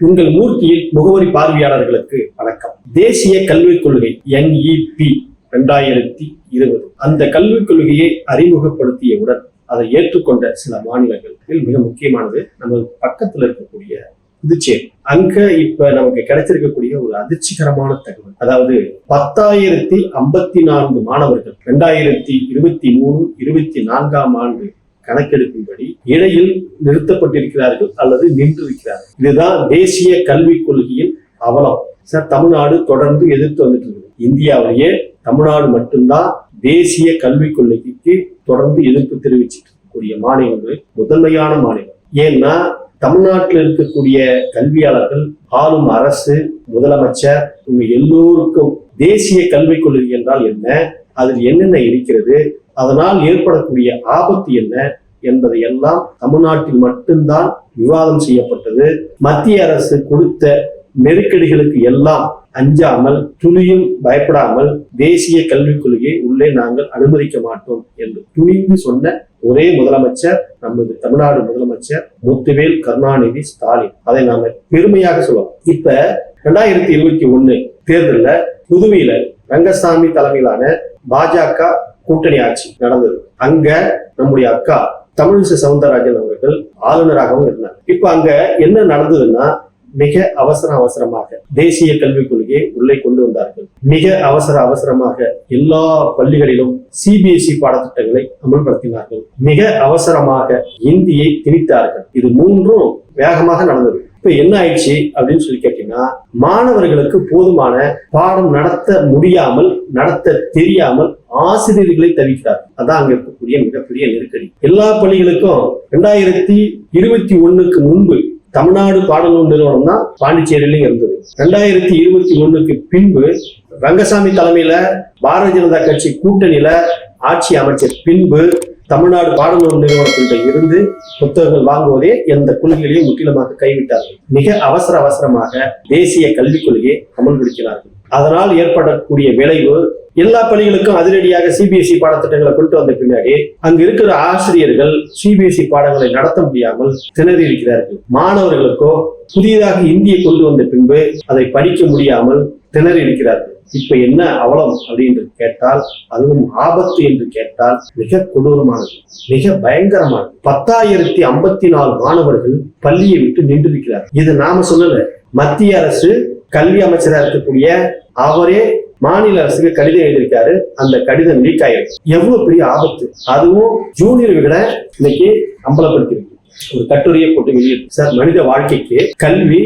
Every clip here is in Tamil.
உங்கள் மூர்த்தியில் முகவரி பார்வையாளர்களுக்கு வணக்கம். தேசிய கல்விக் கொள்கை என்இபி இரண்டாயிரத்தி இருபது. அந்த கல்விக் கொள்கையை அறிமுகப்படுத்தியவுடன் அதை ஏற்றுக்கொண்ட சில மாநிலங்களில் மிக முக்கியமானது நம்ம பக்கத்துல இருக்கக்கூடிய புதுச்சேரி. அங்க இப்ப நமக்கு கிடைச்சிருக்கக்கூடிய ஒரு அதிர்ச்சிகரமான தகவல். அதாவது பத்தாயிரத்தி ஐம்பத்தி நான்கு மாணவர்கள் ரெண்டாயிரத்தி இருபத்தி மூணு இருபத்தி நான்காம் ஆண்டு கணக்கெடுப்பின்படி இடையில் நிறுத்தப்பட்டிருக்கிறார்கள் அல்லது நின்றிருக்கிறார்கள். இதுதான் தேசிய கல்விக் கொள்கையின் அவலம். சார் தமிழ்நாடு தொடர்ந்து எதிர்த்து வந்துட்டு இருக்குது. இந்தியாவிலேயே தமிழ்நாடு மட்டும்தான் தேசிய கல்விக் கொள்கைக்கு தொடர்ந்து எதிர்ப்பு தெரிவிச்சுட்டு இருக்கக்கூடிய மாநிலங்கள் முதன்மையான மாநிலம். ஏன்னா தமிழ்நாட்டில் இருக்கக்கூடிய கல்வியாளர்கள் ஆளும் அரசு முதலமைச்சர் இவங்க எல்லோருக்கும் தேசிய கல்விக் கொள்கை என்றால் என்ன? அதில் என்னென்ன இருக்கிறது? அதனால் ஏற்படக்கூடிய ஆபத்து என்ன என்பதை எல்லாம் தமிழ்நாட்டில் மட்டும்தான் விவாதம் செய்யப்பட்டது. மத்திய அரசு கொடுத்த நெருக்கடிகளுக்கு எல்லாம் அஞ்சாமல் துளியும் பயப்படாமல் தேசிய கல்விக் கொள்கையை உள்ளே நாங்கள் அனுமதிக்க மாட்டோம் என்று துணிந்து சொன்ன ஒரே முதலமைச்சர் நமது தமிழ்நாடு முதலமைச்சர் முத்துவேல் கருணாநிதி ஸ்டாலின். அதை நாம பெருமையாக சொல்லலாம். இப்ப ரெண்டாயிரத்தி இருபத்தி ஒண்ணு தேர்தலில் புதுவையில ரங்கசாமி தலைமையிலான பாஜக கூட்டணி ஆட்சி நடந்தது. அங்க நம்முடைய அக்கா தமிழிசை சவுந்தரராஜன் அவர்கள் ஆளுநராகவும் இருந்தாங்க இப்ப அங்க என்ன நடந்ததுன்னா மிக அவசர அவசரமாக தேசிய கல்விக் கொள்கையை உள்ளே கொண்டு வந்தார்கள். மிக அவசர அவசரமாக எல்லா பள்ளிகளிலும் சிபிஎஸ்இ பாடத்திட்டங்களை அமல்படுத்தினார்கள். மிக அவசரமாக இந்தியை திணித்தார்கள். இது மூன்றும் வேகமாக நடந்தது. இப்ப என்ன ஆயிடுச்சு அப்படின்னு சொல்லி கேட்டீங்கன்னா மாணவர்களுக்கு போதுமான பாடம் நடத்த முடியாமல் நடத்த தெரியாமல் ஆசிரியர்களை தவிக்கிறார். அதான் அங்க இருக்கக்கூடிய மிகப்பெரிய நெருக்கடி. எல்லா பள்ளிகளுக்கும் ரெண்டாயிரத்தி இருபத்தி ஒண்ணுக்கு முன்பு தமிழ்நாடு பாடநூல் நிறுவனம் தான் பாண்டிச்சேரியிலும் இருந்தது. ரெண்டாயிரத்தி இருபத்தி ஒண்ணுக்கு பின்பு ரங்கசாமி தலைமையில பாரதிய ஜனதா கட்சி கூட்டணியில ஆட்சி அமைச்ச பின்பு தமிழ்நாடு பாடநூல் நிறுவனத்திட்ட இருந்து புத்தகங்கள் வாங்குவதே எந்த கொள்கைகளையும் முற்றிலுமாக கைவிட்டார்கள். மிக அவசர அவசரமாக தேசிய கல்விக் கொள்கையை அமல்படுத்தினார்கள். அதனால் ஏற்படக்கூடிய விளைவு எல்லா பள்ளிகளுக்கும் அதிரடியாக சிபிஎஸ்இ பாடத்திட்டங்களை கொண்டு வந்த பின்னாடி அங்க இருக்கிற ஆசிரியர்கள் சிபிஎஸ்இ பாடங்களை நடத்த முடியாமல் திணறி இருக்கிறார்கள் மாணவர்களுக்கோ புதியதாக இந்தியை கொண்டு வந்த பின்பு அதை படிக்க முடியாமல் திணறி இருக்கிறார்கள் இப்ப என்ன அவலம் அப்படின்னு கேட்டால் அதுவும் ஆபத்து என்று கேட்டால் மிக கொடூரமானது மிக பயங்கரமானது. பத்தாயிரத்தி ஐம்பத்தி நாலு மாணவர்கள் பள்ளியை விட்டு நின்றிருக்கிறார் இது நாம சொல்லல மத்திய அரசு கல்வி அமைச்சராக இருக்கக்கூடிய அவரே மாநில அரசுக்கு கடிதம் எழுதியிருக்காரு. அந்த கடிதம் லீக் ஆயிருக்கு. எவ்வளவு பெரிய ஆபத்து. அதுவும் ஜூனியர் விட இன்னைக்கு அம்பலப்படுத்தியிருக்கு. ஒரு கட்டுரையை போட்டு வெளியிட்டு சார் மனித வாழ்க்கைக்கு கல்வி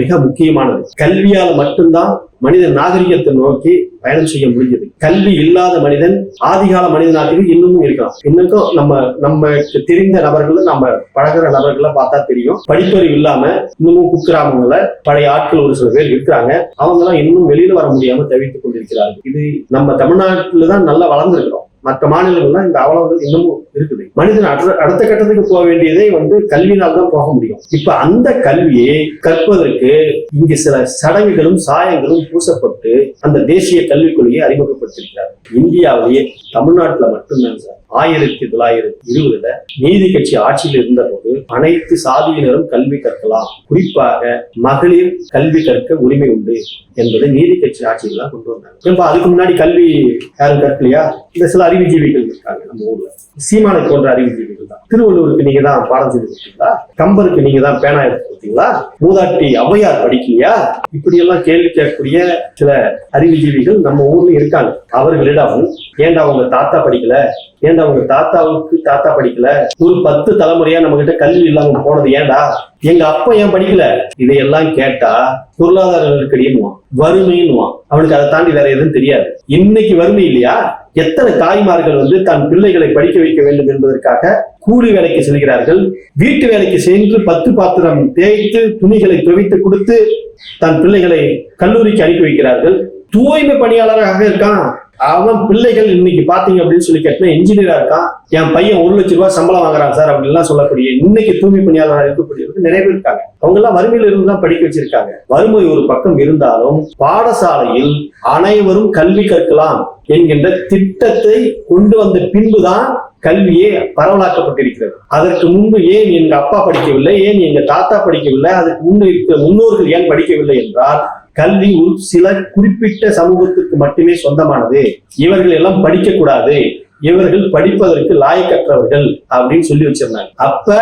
மிக முக்கியமானது. கல்வியால் மட்டும்தான் மனித நாகரிகத்தை நோக்கி பயணம் செய்ய முடிஞ்சது. கல்வி இல்லாத மனிதன் ஆதிகால மனிதனாக இன்னமும் இருக்கலாம். இன்னும் நம்ம நம்ம தெரிந்த நபர்களை நம்ம பழகுற நபர்களை பார்த்தா தெரியும். படிப்பறிவு இல்லாம இன்னமும் குக்கிராமங்கள பழைய ஆட்கள் ஒரு சில பேர் இருக்கிறாங்க. அவங்க எல்லாம் இன்னும் வெளியில வர முடியாம தவித்துக் கொண்டிருக்கிறார்கள். இது நம்ம தமிழ்நாட்டுல தான் நல்லா வளர்ந்துருக்கிறோம். மற்ற மாநிலங்கள்லாம் இந்த அவலங்கள் இன்னமும் இருக்குது. மனிதன் அடுத்த அடுத்த கட்டத்துக்கு போக வேண்டியதே வந்து கல்வியினால் தான் போக முடியும். இப்ப அந்த கல்வியை கற்பதற்கு இங்கு சில சடங்குகளும் சாயங்களும் பூசப்பட்டு அந்த தேசிய கல்விக் கொள்கையை அறிமுகப்படுத்தியிருக்கிறார். இந்தியாவிலேயே தமிழ்நாட்டுல மட்டும்தான் சார். ஆயிரத்தி தொள்ளாயிரத்தி இருபதுல நீதி கட்சி ஆட்சியில் இருந்த போது அனைத்து சாதியினரும் கல்வி கற்கலாம். குறிப்பாக மகளிர் கல்வி கற்க உரிமை உண்டு என்பதை நீதி கட்சி ஆட்சியில் தான் கொண்டு வந்தாங்க. அதுக்கு முன்னாடி கல்வி யாரும் கற்கலையா? இந்த சில அறிவுஜீவிகள் இருக்காங்க நம்ம ஊர்ல. சீமானை போன்ற அறிவுஜீவிகள் தான். திருவள்ளுவருக்கு நீங்க தான் பாடம் செய்து கொடுத்தீங்களா? கம்பருக்கு நீங்க தான் பேனா எடுத்து கொடுத்தீங்களா? மூதாட்டி ஔவையார் படிக்கலையா? இப்படி எல்லாம் கேள்வி கேட்கக்கூடிய சில அறிவுஜீவிகள் நம்ம ஊர்ல இருக்காங்க. அவர்களிடம் ஏன்டா அவங்க தாத்தா படிக்கல? ஏன்டா உங்க தாத்தாவுக்கு தாத்தா படிக்கல? ஒரு பத்து தலைமுறையா நம்ம கிட்ட கல்வி இல்லாம போனது ஏன்டா? எங்க அப்பா ஏன் படிக்கல? இதையெல்லாம் கேட்டா பொருளாதார நெருக்கடின்னுவான் வறுமைன்னுவான் அவனுக்கு அதை தாண்டி வேற எதுவும் தெரியாது. இன்னைக்கு வறுமை இல்லையா? எத்தனை தாய்மார்கள் வந்து தன் பிள்ளைகளை படிக்க வைக்க வேண்டும் என்பதற்காக கூலி வேலைக்கு செல்கிறார்கள். வீட்டு வேலைக்கு சென்று பத்து பாத்திரம் தேய்த்து துணிகளை துவைத்து கொடுத்து தன் பிள்ளைகளை கல்லூரிக்கு அனுப்பி வைக்கிறார்கள். தூய்மை பணியாளராக இருக்கான். அவன் பிள்ளைகள் இன்னைக்கு பாத்தீங்க அப்படின்னு சொல்லி கேட்டா இன்ஜினியரா இருக்கான். என் பையன் ஒரு லட்சம் ரூபாய் சம்பளம் வாங்குறான் சார் அப்படின்லாம் சொல்லக்கூடிய இன்னைக்கு தூய்மை பணியாளராக இருக்கக்கூடியவர்கள் நிறைய பேர் இருக்காங்க. அவங்க எல்லாம் வறுமையில இருந்து தான் படிக்க வச்சிருக்காங்க. வறுமை ஒரு பக்கம் இருந்தாலும் பாடசாலையில் அனைவரும் கல்வி கற்கலாம். என்கின்ற திட்டத்தை கொண்டு வந்த பின்புதான் கல்வியே பரவலாக்கப்பட்டிருக்கிறது. அதற்கு முன்பு ஏன் எங்க அப்பா படிக்கவில்லை ஏன் எங்க தாத்தா படிக்கவில்லை அதற்கு முன்பு இருக்கிற முன்னோர்கள் ஏன் படிக்கவில்லை என்றால் கல்வி ஒரு சில குறிப்பிட்ட சமூகத்துக்கு மட்டுமே சொந்தமானது. இவர்கள் எல்லாம் படிக்கக்கூடாது. இவர்கள் படிப்பதற்கு லாயக்கற்றவர்கள் அப்படின்னு சொல்லி வச்சிருந்தாங்க. அப்ப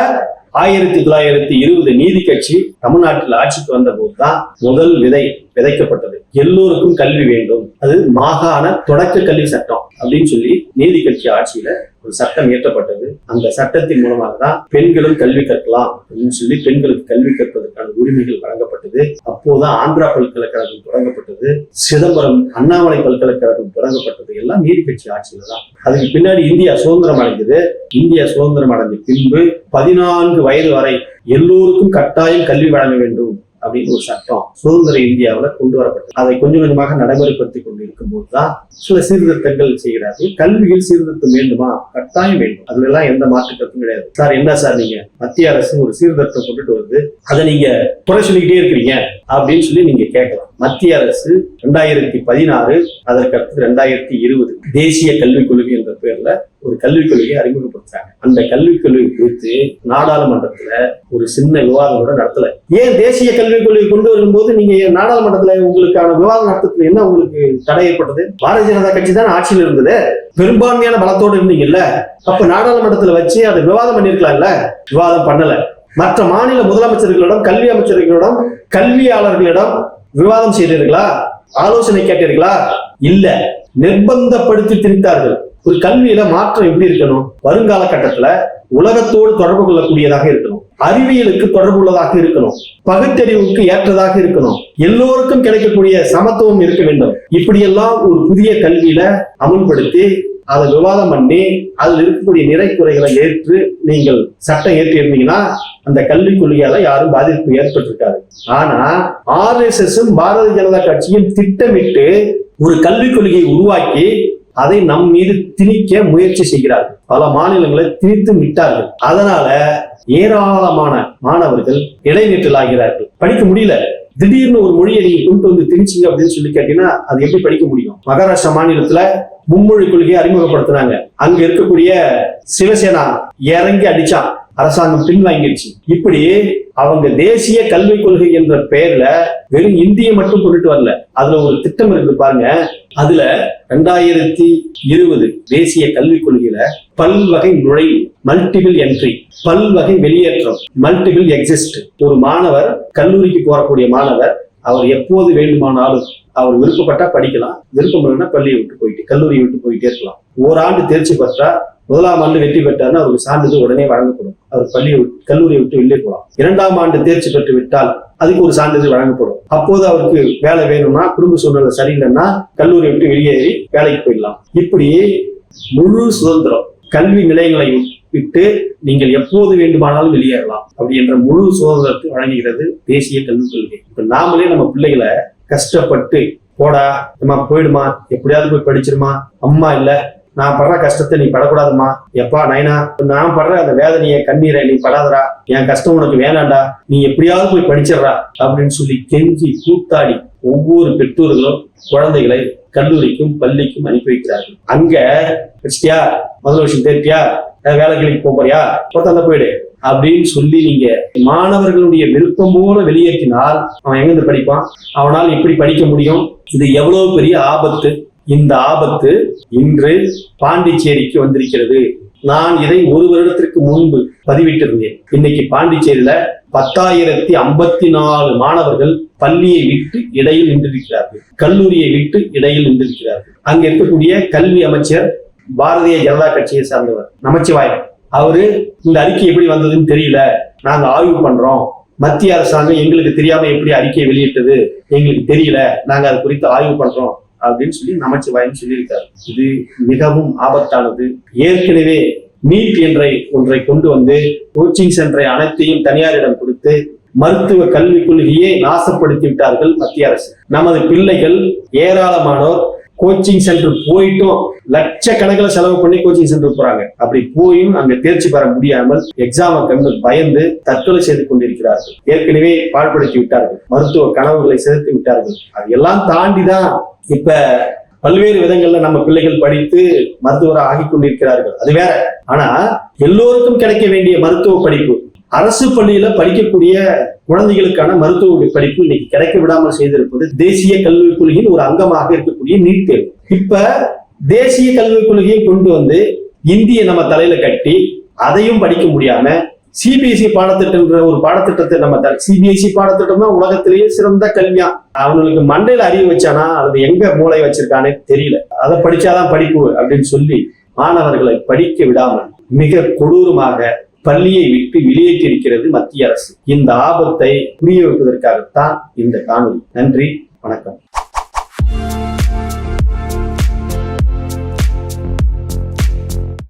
ஆயிரத்தி தொள்ளாயிரத்தி இருபது நீதி கட்சி தமிழ்நாட்டில் ஆட்சிக்கு வந்த போதுதான் முதல் விதை. விதைக்கப்பட்டது. எல்லோருக்கும் கல்வி வேண்டும். அது மாகாண தொடக்க கல்வி சட்டம் அப்படின்னு சொல்லி நீதி கட்சி ஆட்சியில ஒரு சட்டம் இயற்றப்பட்டது. அந்த சட்டத்தின் மூலமாக தான் பெண்களும் கல்வி கற்கலாம் அப்படின்னு சொல்லி பெண்களுக்கு கல்வி கற்பதற்கான உரிமைகள் வழங்கப்பட்டது. அப்போதான் ஆந்திரா பல்கலைக்கழகம் தொடங்கப்பட்டது. சிதம்பரம் அண்ணாமலை பல்கலைக்கழகம் தொடங்கப்பட்டது. எல்லாம் நீதி கட்சி ஆட்சியில தான் அதுக்கு பின்னாடி இந்தியா சுதந்திரம் அடைந்தது இந்தியா சுதந்திரம் அடைஞ்ச பின்பு பதினான்கு வயது வரை எல்லோருக்கும் கட்டாயம் கல்வி வழங்க வேண்டும். அப்படின்னு ஒரு சட்டம் சுதந்திர இந்தியாவில் கொண்டு வரப்பட்டது. அதை கொஞ்சம் கொஞ்சமாக நடைமுறைப்படுத்திக் கொண்டு இருக்கும்போது தான் சில சீர்திருத்தங்கள் செய்கிறார்கள். கல்வியில் சீர்திருத்தம் வேண்டுமா? கட்டாயம் வேண்டும். அதுல எல்லாம் எந்த மாற்று கருத்தும் கிடையாது. சார் என்ன சார் நீங்க? மத்திய அரசு ஒரு சீர்திருத்தம் கொண்டுட்டு வருது அதை நீங்க குறை சொல்லிக்கிட்டே இருக்கிறீங்க அப்படின்னு சொல்லி நீங்க கேட்கலாம். மத்திய அரசு ரெண்டாயிரத்தி பதினாறு அதற்கு அடுத்து ரெண்டாயிரத்தி இருபது தேசிய கல்விக் கொள்கை என்ற பேர்ல ஒரு கல்விக் கொள்கையை அறிமுகப்படுத்துறாங்க. அந்த கல்விக் கொள்கை குறித்து நாடாளுமன்றத்துல ஒரு சின்ன விவாதம் கூட நடத்தல. ஏன் தேசிய கல்விக் கொள்கை கொண்டு வரும்போது நீங்க நாடாளுமன்றத்துல உங்களுக்கான விவாதம் நடத்துறதுல என்ன உங்களுக்கு தடை ஏற்பட்டது? பாரதிய ஜனதா கட்சி தான் ஆட்சியில் இருந்தது. பெரும்பான்மையான பலத்தோடு இருந்தீங்கல்ல. அப்ப நாடாளுமன்றத்துல வச்சு அதை விவாதம் பண்ணிருக்கலாம்ல? விவாதம் பண்ணல. மற்ற மாநில முதலமைச்சர்களிடம் கல்வி அமைச்சர்களிடம் கல்வியாளர்களிடம் விவாதம் செய்தீர்களா ஆலோசனை கேட்டீர்களா இல்ல. நிர்பந்தப்படுத்தி திணித்தார்கள். ஒரு கல்வியில மாற்றம் எப்படி இருக்கணும்? வருங்கால கட்டத்துல உலகத்தோடு தொடர்பு கொள்ளக்கூடியதாக இருக்கணும். அறிவியலுக்கு தொடர்புள்ளதாக இருக்கணும். பகுத்தறிவுக்கு ஏற்றதாக இருக்கணும். எல்லோருக்கும் கிடைக்கக்கூடிய சமத்துவம் இருக்க வேண்டும். இப்படியெல்லாம் ஒரு புதிய கல்வியில அமுல்படுத்தி அதை விவாதம் பண்ணி அதில் இருக்கக்கூடிய நிறை குறைகளை ஏற்று நீங்கள் சட்டம் ஏற்றி இருந்தீங்கன்னா அந்த கல்விக் கொள்கையால யாரும் பாதிப்பு ஏற்பட்டிருக்காரு ஆனா ஆர்எஸ்எஸ் பாரதிய ஜனதா கட்சியும் திட்டமிட்டு ஒரு கல்விக் கொள்கையை உருவாக்கி அதை நம் மீது திணிக்க முயற்சி செய்கிறார்கள் பல மாநிலங்களை திணித்து விட்டார்கள். அதனால ஏராளமான மாணவர்கள் இடைநிற்றலாகிறார்கள். படிக்க முடியல. திடீர்னு ஒரு மொழியை நீங்க கொண்டு வந்து திணிச்சிங்க அப்படின்னு சொல்லி கேட்டீங்கன்னா அது எப்படி படிக்க முடியும்? மகாராஷ்டிரா மாநிலத்துல மும்மொழி கொள்கையை அறிமுகப்படுத்தினாங்க. அங்க இருக்கக்கூடிய சிவசேனா இறங்கி அடிச்சான். அரசாங்கம் பின்வாங்கிடுச்சு. இப்படி அவங்க தேசிய கல்விக் கொள்கை என்ற பெயர்ல வெறும் இந்திய மட்டும் கொண்டுட்டு வரல. அதுல ஒரு திட்டம் இருக்கு பாருங்க. அதுல ரெண்டாயிரத்தி இருபது தேசிய கல்விக் கொள்கையில பல்வகை நுழைவு மல்டிபிள் என்ட்ரி பல்வகை வெளியேற்றம் மல்டிபிள் எக்ஸிஸ்ட் ஒரு மாணவர் கல்லூரிக்கு போறக்கூடிய மாணவர் அவர் எப்போது வேண்டுமானாலும் அவர் விருப்பப்பட்டா படிக்கலாம். விருப்பம் இல்லைன்னா பள்ளியை விட்டு போயிட்டு கல்லூரியை விட்டு போயிட்டே இருக்கலாம். ஓராண்டு தேர்ச்சி பெற்றா முதலாம் ஆண்டு வெற்றி பெற்றார்னா அவருக்கு சான்றிதழ் உடனே வழங்கப்படும். அவர் பள்ளியை கல்லூரியை விட்டு வெளியே போகலாம். இரண்டாம் ஆண்டு தேர்ச்சி பெற்று விட்டால் அதுக்கு ஒரு சான்றிதழ் வழங்கப்படும். அப்போது அவருக்கு வேலை வேணும்னா குடும்ப சூழ்நிலை சரியில்லைன்னா கல்லூரியை விட்டு வெளியேறி வேலைக்கு போயிடலாம். இப்படி முழு சுதந்திரம் கல்வி நிலையங்களை விட்டு நீங்கள் எப்போது வேண்டுமானாலும் வெளியேறலாம். அப்படி என்ற முழு சுதந்திரத்தை வழங்குகிறது தேசிய கல்விக் கொள்கை. இப்ப நாமளே நம்ம பிள்ளைகளை கஷ்டப்பட்டு போடா அம்மா போயிடுமா எப்படியாவது போய் படிச்சிருமா அம்மா இல்ல நான் படுற கஷ்டத்தை நீ படக்கூடாதும்மா. எப்பா நைனா நான் படுற அந்த வேதனையை கண்ணீரை நீ படாதடா. என் கஷ்டம் உனக்கு வேணாண்டா நீ எப்படியாவது போய் படிச்சிடுறா அப்படின்னு சொல்லி கெஞ்சி கூத்தாடி ஒவ்வொரு பெற்றோர்களும் குழந்தைகளை கல்லூரிக்கும் பள்ளிக்கும் அனுப்பி வைக்கிறார்கள். அங்க படிச்சிட்டியா முதல் விஷயம் தெரிட்டியா வேலைகளுக்கு வேலை போறியா பொறுத்தாந்த போயிடு. அப்படின்னு சொல்லி நீங்க மாணவர்களுடைய விருப்பம் போல வெளியேற்றினால் அவன் எங்கிருந்து படிப்பான்? அவனால் எப்படி படிக்க முடியும்? இது எவ்வளவு பெரிய ஆபத்து? இந்த ஆபத்து இன்று பாண்டிச்சேரிக்கு வந்திருக்கிறது. நான் இதை ஒரு வருடத்திற்கு முன்பு பதிவிட்டிருந்தேன். இன்னைக்கு பாண்டிச்சேரியில பத்தாயிரத்தி ஐம்பத்தி நாலு மாணவர்கள் பள்ளியை விட்டு இடையில் நின்றிருக்கிறார்கள். கல்லூரியை விட்டு இடையில் நின்றிருக்கிறார்கள். அங்க இருக்கக்கூடிய கல்வி அமைச்சர் பாரதிய ஜனதா கட்சியை சார்ந்தவர் நமச்சிவாயன் அவரு இந்த அறிக்கை எப்படி வந்ததுன்னு தெரியல. நாங்க ஆய்வு பண்றோம். மத்திய அரசாங்கம் எங்களுக்கு தெரியாம எப்படி அறிக்கையை வெளியிட்டது எங்களுக்கு தெரியல. நாங்க அது குறித்து ஆய்வு பண்றோம். அப்படின்னு சொல்லி நமச்சிவாயம் சொல்லியிருக்காரு. இது மிகவும் ஆபத்தானது. ஏற்கனவே நீட் என்ற ஒன்றை கொண்டு வந்து கோச்சிங் சென்டரை அனைத்தையும் தனியாரிடம் கொடுத்து மருத்துவ கல்விக் கொள்கையை நாசப்படுத்தி விட்டார்கள் மத்திய அரசு. நமது பிள்ளைகள் ஏராளமானோர் கோச்சிங் சென்டர் போயிட்டும். லட்சக்கணக்கில் செலவு பண்ணி கோச்சிங் சென்டர் போறாங்க. அப்படி போயும் அங்க தேர்ச்சி பெற முடியாமல் எக்ஸாமை கண்டு பயந்து தற்கொலை செய்து கொண்டிருக்கிறார்கள். ஏற்கனவே பாழ்படுத்தி விட்டார்கள். மருத்துவ கனவுகளை செலுத்தி விட்டார்கள். அதையெல்லாம் தாண்டி தான் இப்ப பல்வேறு விதங்கள்ல நம்ம பிள்ளைகள் படித்து மருத்துவராக ஆகி கொண்டிருக்கிறார்கள். அது வேற. ஆனா எல்லோருக்கும் கிடைக்க வேண்டிய மருத்துவ படிப்பு அரசு பள்ளியில படிக்கக்கூடிய குழந்தைகளுக்கான மருத்துவ படிப்பு இன்னைக்கு கிடைக்க விடாமல் செய்திருப்பது தேசிய கல்விக் கொள்கையின் ஒரு அங்கமாக இருக்கக்கூடிய நீட் தேர்வு. இப்ப தேசிய கல்விக் கொள்கையை கொண்டு வந்து இந்திய நம்ம தலையில கட்டி அதையும் படிக்க முடியாம சிபிஎஸ்இ பாடத்திட்டம்ன்ற ஒரு பாடத்திட்டத்தை நம்ம சிபிஎஸ்இ பாடத்திட்டம் தான் உலகத்திலேயே சிறந்த கல்வியா. அவனுக்கு மண்டையில அறிவு வச்சானா அது எங்க மூளை வச்சிருக்கானே தெரியல. அதை படிச்சாதான் படிப்பு அப்படின்னு சொல்லி மாணவர்களை படிக்க விடாமல் மிக கொடூரமாக பள்ளியை விட்டு வெளியேற்றிருக்கிறது மத்திய அரசு. இந்த ஆபத்தை புரிய வைப்பதற்காகத்தான் இந்த காணொலி நன்றி வணக்கம்.